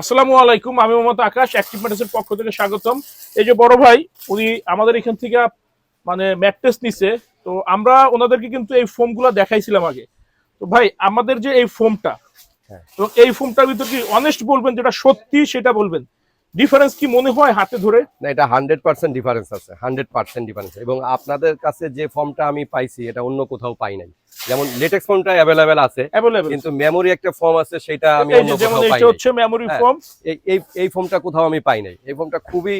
আসসালামু আলাইকুম আমি মোহাম্মদ আকাশ অ্যাক্টিভ ম্যাটাসের পক্ষ থেকে স্বাগতম। এই যে বড় ভাই উনি আমাদের এখান থেকে মানে ম্যাট্রেস নিছে তো আমরা ওনাদেরকে কিন্তু এই ফোমগুলো দেখাইছিলাম আগে। তো ভাই আমাদের যে এই ফোমটা হ্যাঁ। তো এই ফোমটার ভিতর কি অনেস্ট বলবেন যেটা সত্যি সেটা বলবেন? ডিফারেন্স কি মনে হয় হাতে ধরে? না এটা হান্ড্রেড পার্সেন্ট ডিফারেন্স আছে হান্ড্রেড পার্সেন্ট ডিফারেন্স এবং আপনাদের কাছে যে ফর্মটা আমি পাইছি এটা অন্য কোথাও পাই নাই। যেমন লেটেক্স ফর্মটা অ্যাভেলেবেল আছে কিন্তু মেমোরি একটা ফর্ম আছে সেটা আমি অন্য কোথাও পাই হচ্ছে মেমোরি ফর্ম এই এই এই ফর্মটা কোথাও আমি পাই নাই। এই ফর্মটা খুবই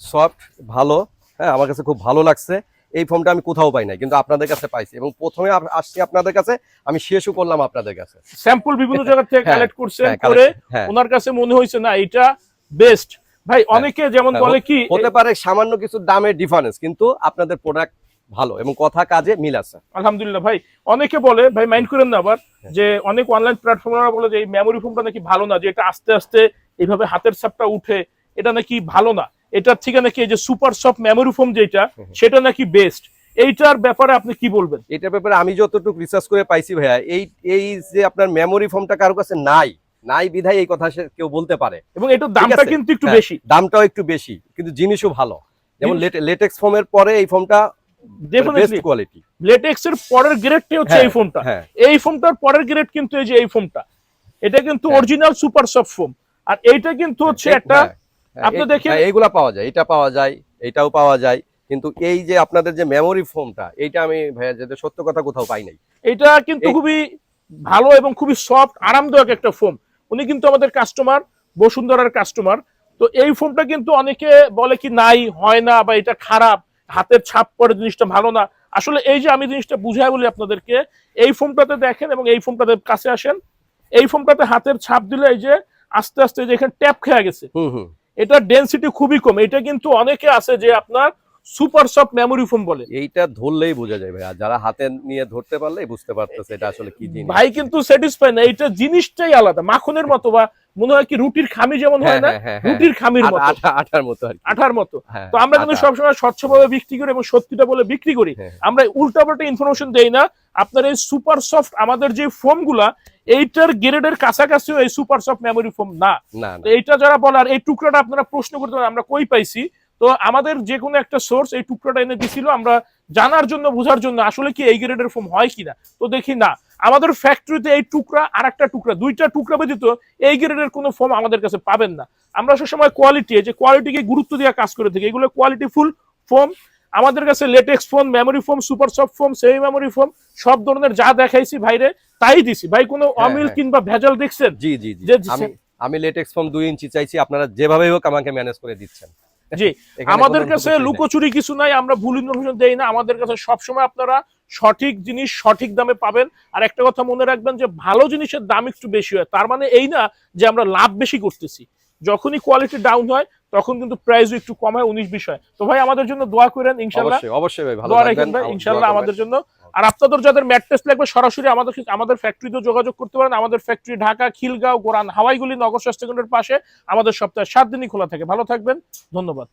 সফট ভালো হ্যাঁ আমার কাছে খুব ভালো লাগছে। এই ফর্মটা আমি কোথাও পাই নাই কিন্তু আপনাদের কাছে পাইছি। এবং প্রথমে আসছি আপনাদের কাছে আমি শেষও করলাম আপনাদের কাছে। স্যাম্পল বিভিন্ন জায়গা থেকে হ্যাঁ, কালেক্ট করছেন হ্যাঁ, করে হ্যাঁ। ওনার কাছে মনে হয়েছে না এটা বেস্ট ভাই অনেকে যেমন হ্যাঁ, বলে কি হতে পারে সামান্য কিছু দামের ডিফারেন্স কিন্তু আপনাদের প্রোডাক্ট ভালো এবং কথা কাজে মিল আছে। আলহামদুলিল্লাহ ভাই অনেকে বলে ভাই মাইন্ড করেন না আবার যে অনেক অনলাইন প্ল্যাটফর্মরা বলে যে এই মেমোরি ফোনটা নাকি ভালো না যে এটা আস্তে আস্তে এইভাবে হাতের ছাপটা উঠে এটা নাকি ভালো না। এটার থেকে নাকি এই যে সুপার সফট মেমোরি ফোন যেটা সেটা নাকি বেস্ট এইটার ব্যাপারে আপনি কি বলবেন? এটার ব্যাপারে আমি যতটুকু রিসার্চ করে পাইছি ভাইয়া এই এই যে আপনার মেমোরি ফর্মটা কারও কাছে নাই নাই বিধায় এই কথা কেউ বলতে পারে। এবং এটার দামটা কিন্তু একটু হ্যাঁ, বেশি। দামটাও একটু বেশি কিন্তু জিনিসও ভালো। যেমন লেটেক্স ফর্মের পরে এই ফর্মটা ডেফিনেটলি কোয়ালিটি লেটেক্স এর পরের গ্রেডটাই হচ্ছে এই ফোনটা হ্যাঁ। এই পরের গ্রেড কিন্তু এই যে এই এটা কিন্তু হ্যাঁ। অরিজিনাল সুপার সফট ফোম আর এইটা কিন্তু হচ্ছে একটা হ্যাঁ, হ্যাঁ, আপনি দেখেন- হ্যাঁ, এইগুলা পাওয়া যায় এটা পাওয়া যায় এটাও পাওয়া যায়। কিন্তু এই যে আপনাদের যে মেমোরি ফোমটা এইটা আমি ভাইয়া যেটা সত্য কথা কোথাও পাই নাই। এটা কিন্তু খুবই ভালো এবং খুবই সফট আরামদায়ক একটা ফোম উনি কিন্তু আমাদের কাস্টমার বসুন্ধরার কাস্টমার তো এই ফোনটা কিন্তু অনেকে বলে কি নাই হয় না বা এটা খারাপ। হাতের ছাপ পরে জিনিসটা ভালো না। আসলে এই যে আমি জিনিসটা বুঝাই বলি আপনাদেরকে এই ফোনটাতে দেখেন এবং এই ফোনটাতে কাছে আসেন। এই ফোনটাতে হাতের ছাপ দিলে এই যে আস্তে আস্তে যে এখানে ট্যাপ খেয়ে গেছে। এটা ডেন্সিটি খুবই কম। এটা কিন্তু অনেকে আছে যে আপনার সুপার সফট মেমোরি ফোন বলে। এইটা ধরলেই বোঝা যায় ভাইয়া। যারা হাতে নিয়ে ধরতে পারলেই বুঝতে পারতেছে এটা আসলে কি জিনিস। ভাই কিন্তু স্যাটিসফাই না এটা জিনিসটাই আলাদা। মাখনের মতো বা মনে হয় কি রুটির খামি যেমন হয় না হ্যাঁ, হ্যাঁ, হ্যাঁ, রুটির খামির মতো। আটার মতো আর। আঠার মতো। তো আমরা কিন্তু। সবসময় স্বচ্ছভাবে বিক্রি করি এবং সত্যিটা বলে বিক্রি করি। আমরা উল্টাপাল্টা ইনফরমেশন দেই না। আপনার এই সুপার সফট আমাদের যে ফোমগুলা এইটার গ্রেডের কাছাকাছিও এই সুপার সফট মেমোরি ফোম না। এইটা যারা বলার এই টুকরাটা আপনারা প্রশ্ন করতে পারেন আমরা কই পাইছি? তো আমাদের যে কোনো একটা সোর্স এই টুকরাটা এনে দিছিল আমরা জানার জন্য বোঝার জন্য আসলে কি এই গ্রেডের ফোম হয় কিনা? তো দেখি না আমাদের ফ্যাক্টরিতে এই টুকরা আর একটা টুকরা দুইটা টুকরা ব্যতীত এই গ্রেডের কোনো ফোম আমাদের কাছে পাবেন না। আমরা সবসময় কোয়ালিটি যে কোয়ালিটিকে গুরুত্ব দিয়ে কাজ করে থাকি এগুলো কোয়ালিটি ফুল ফোম আমাদের কাছে latex foam memory foam super soft foam semi memory foam সব ধরনের যা দেখাইছি ভাইরে তাই দিছি। ভাই কোনো অমিল হ্যাঁ। কিংবা ভেজাল দেখছেন? জি জি জি। আমি লেটেক্স ফর্ম দুই ইঞ্চি চাইছি আপনারা যেভাবেই হোক আমাকে ম্যানেজ করে দিচ্ছেন। জি আমাদের কাছে লুকোচুরি কিছু নাই আমরা ভুল ইনফরমেশন দেই না। আমাদের কাছে সবসময় আপনারা সঠিক জিনিস সঠিক দামে পাবেন। আর একটা কথা মনে রাখবেন যে ভালো জিনিসের দাম একটু বেশি হয়। তার মানে এই না যে আমরা লাভ বেশি করতেছি। যখনই কোয়ালিটি ডাউন হয় তখন কিন্তু প্রাইসও একটু কম হয় উনিশ বিশ হয়। তো ভাই আমাদের জন্য দোয়া করেন ইনশাল্লাহ। অবশ্যই ভাই ভালো দোয়া রাখেন ভাই ইনশাল্লাহ আমাদের জন্য আর আপনাদের যাদের ম্যাট্রেস লাগবে, সরাসরি আমাদের আমাদের ফ্যাক্টরিতে যোগাযোগ করতে পারেন। আমাদের ফ্যাক্টরি ঢাকা, খিলগাঁও, গোরান, হাওয়াইগুলি নগর স্বাস্থ্য কেন্দ্রের পাশে আমাদের সপ্তাহে সাত দিনই খোলা থাকে। ভালো থাকবেন। ধন্যবাদ।